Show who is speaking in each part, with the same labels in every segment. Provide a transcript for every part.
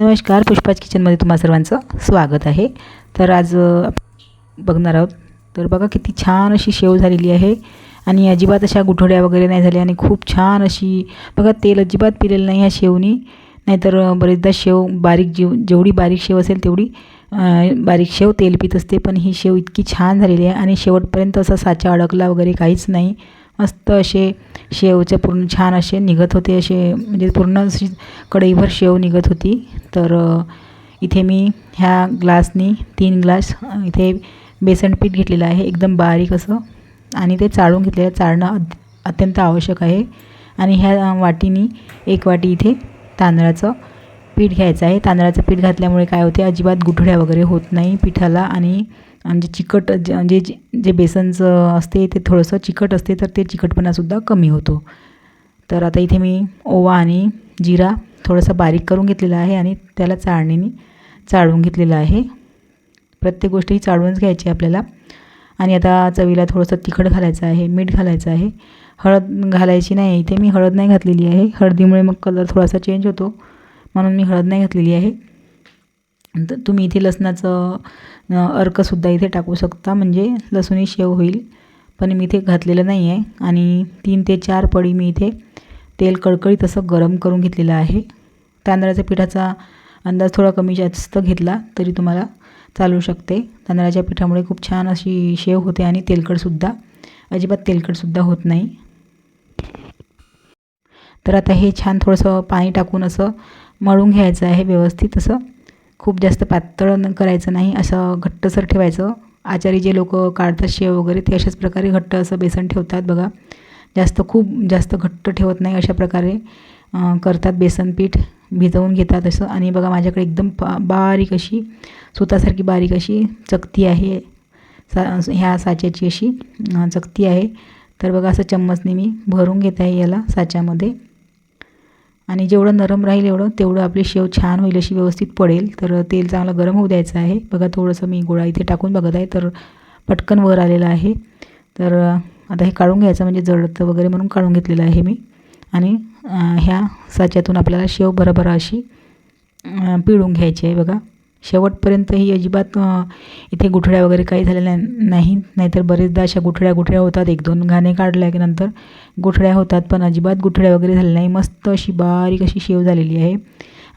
Speaker 1: नमस्कार पुष्पाच किचनमध्ये तुम्हा सर्वांचं स्वागत आहे. तर आज बघणार आहोत. तर बघा किती छान अशी शेव झालेली आहे आणि अजिबात अशा गुठोड्या वगैरे नाही झाल्या आणि खूप छान अशी बघा तेल अजिबात पिलेलं नाही ह्या शेवनी. नाहीतर बरेचदा शेव बारीक जेव जेवढी बारीक शेव असेल तेवढी बारीक शेव तेल पित असते. पण ही शेव इतकी छान झालेली आहे आणि शेवटपर्यंत असा साचा अडकला वगैरे काहीच नाही. मस्त असे शेवचे पूर्ण छान असे निघत होते असे म्हणजे पूर्ण अशी कढईभर शेव निघत होती. तर इथे मी ह्या ग्लासनी तीन ग्लास इथे बेसन पीठ घेतलेलं आहे एकदम बारीक असं. आणि ते चाळून घेतलेलं चाळणं अत्यंत आवश्यक आहे. आणि ह्या वाटीनी एक वाटी इथे तांदळाचं पीठ घ्यायचं आहे. तांदळाचं पीठ घातल्यामुळे काय होते अजिबात गुठळ्या वगैरे होत नाही पिठाला. आणि म्हणजे चिकट ज- जे जे बेसनचं असते ते थोडंसं चिकट असते तर ते चिकटपणासुद्धा कमी होतो. तर आता इथे मी ओवा आणि जिरा थोडंसं बारीक करून घेतलेलं आहे आणि त्याला चाळणीने चाळून घेतलेलं आहे. प्रत्येक गोष्ट ही चाळूनच घ्यायची आपल्याला. आणि आता चवीला थोडंसं तिखट घालायचं आहे मीठ घालायचं आहे. हळद घालायची नाही इथे मी हळद नाही घातलेली आहे. हळदीमुळे मग कलर थोडासा चेंज होतो. म्हणून मी हळद नाही घातलेली आहे. तर तुम्ही इथे लसणाचं अर्कसुद्धा इथे टाकू शकता. म्हणजे लसूणी शेव होईल. पण मी इथे घातलेलं नाही आहे आणि तीन ते चार पडी मी इथे तेल कळकळीत असं गरम करून घेतलेलं आहे. तांदळाच्या पिठाचा अंदाज थोडा कमी जास्त घेतला तरी तुम्हाला चालू शकते. तांदळाच्या पिठामुळे खूप छान अशी शेव होते आणि तेलकटसुद्धा अजिबात तेलकटसुद्धा होत नाही. तर आता हे छान थोडंसं पाणी टाकून असं मळून घ्यायचं आहे व्यवस्थित. असं खूप जास्त पातळ न करायचं नाही. असं घट्टसर ठेवायचं. आचारी जे लोक काढतात शेव वगैरे ते अशाच प्रकारे घट्ट असं बेसन ठेवतात बघा. जास्त खूप जास्त घट्ट ठेवत नाही अशा प्रकारे करतात बेसन पीठ. भिजवून घेतात असं. आणि बघा माझ्याकडे एकदम बारीक अशी सुतासारखी बारीक अशी चकती आहे. सा ह्या साच्याची अशी चकती आहे. तर बघा असं चम्मचने मी भरून घेत आहे याला साच्यामध्ये. आणि जेवढं नरम राहील एवढं तेवढं आपली शेव छान होईल अशी व्यवस्थित पडेल. तर तेल चांगलं गरम होऊ द्यायचं आहे. बघा थोडंसं मी गोळा इथे टाकून बघत आहे. तर पटकन वर आलेलं आहे. तर आता हे काढून घ्यायचं म्हणजे जळतं वगैरे म्हणून काढून घेतलेलं आहे मी. आणि ह्या साच्यातून आपल्याला शेव बरोबर अशी पिळून घ्यायची आहे बघा. शेवटपर्यंत ही अजिबात इथे गुठळ्या वगैरे काही झालेल्या नाही. नाहीतर बरेचदा अशा गुठळ्या गुठळ्या होतात. एक दोन घाणे काढल्या की नंतर गुठळ्या होतात पण अजिबात गुठळ्या वगैरे झालेल्या नाही. मस्त अशी बारीक अशी शेव झालेली आहे.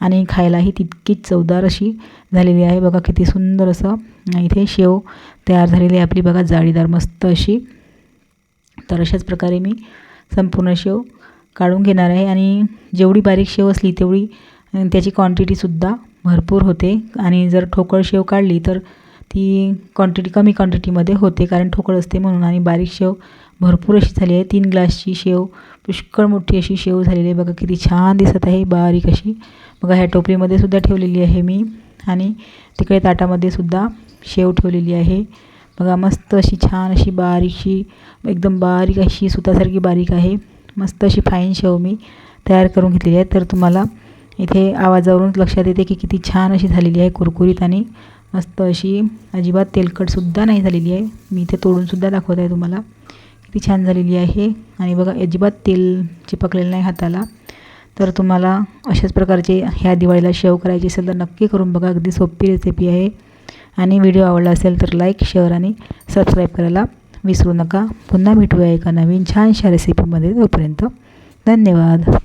Speaker 1: आणि खायलाही तितकीच चवदार अशी झालेली आहे. बघा किती सुंदर असं इथे शेव तयार झालेली आहे आपली. बघा जाळीदार मस्त अशी. तर अशाच प्रकारे मी संपूर्ण शेव काढून घेणार आहे आणि जेवढी बारीक शेव असली तेवढी त्याची क्वांटिटीसुद्धा भरपूर होते. आणि जर ठोकळ शेव काढली तर ती क्वांटिटी कमी क्वांटिटीमध्ये होते कारण ठोकळ असते म्हणून. आणि बारीक शेव भरपूर अशी झाली आहे. तीन ग्लासची शेव पुष्कळ मोठी अशी शेव झालेली आहे. बघा किती छान दिसत आहे बारीक अशी. बघा ह्या टोपलीमध्ये सुद्धा ठेवलेली आहे मी. आणि तिकडे ताटामध्ये सुद्धा शेव ठेवलेली आहे. बघा मस्त अशी छान अशी बारीकशी एकदम बारीक अशी सुतासारखी बारीक आहे. मस्त अशी फाईन शेव मी तयार करून घेतलेली आहे. तर तुम्हाला इथे आवाजावरूनच लक्षात येते की किती छान अशी झालेली आहे कुरकुरीत आणि मस्त अशी अजिबात तेलकटसुद्धा नाही झालेली आहे. मी इथे तोडूनसुद्धा दाखवत आहे तुम्हाला किती छान झालेली आहे. आणि बघा अजिबात तेल चिपकलेलं नाही हाताला. तर तुम्हाला अशाच प्रकारचे ह्या दिवाळीला शेव करायची असेल तर नक्की करून बघा. अगदी सोपी रेसिपी आहे. आणि व्हिडिओ आवडला असेल तर लाईक शेअर आणि सबस्क्राईब करायला विसरू नका. पुन्हा भेटूया एका नवीन छानशा रेसिपीमध्ये तोपर्यंत. धन्यवाद.